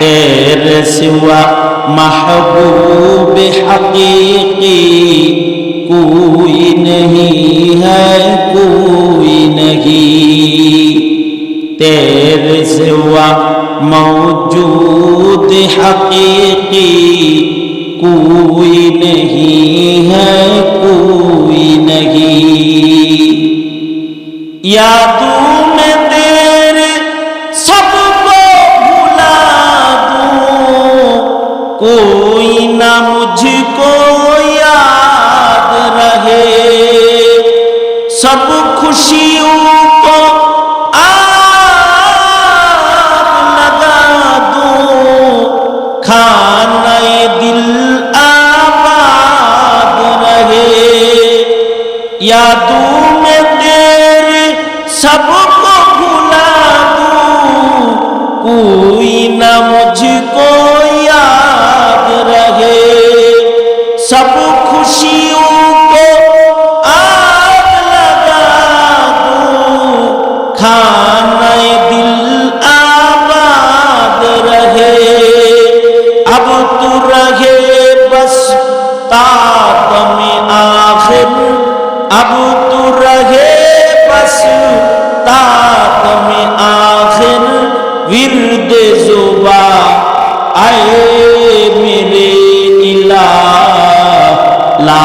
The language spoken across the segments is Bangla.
তের সিওয়া محبوب حقیقی کوئی نہیں ہے کوئی نہیں تیرے سوا موجود حقیقی کوئی نہیں ہے کوئی نہیں یا تو कोई ना मुझको याद रहे सब खुशियों को आग लगा दूं खाना ये दिल आबाद रहे यादों में तेरे सबको भुला दूं খানায় দিল আবাদ রহে। আব তু রহে বস তাপ মে আখির। আব তু রহে বস তাপ মে আখির। ورد زبا আয়ে মেরে ইলা লা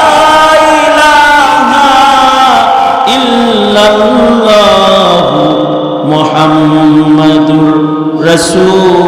রাসূল।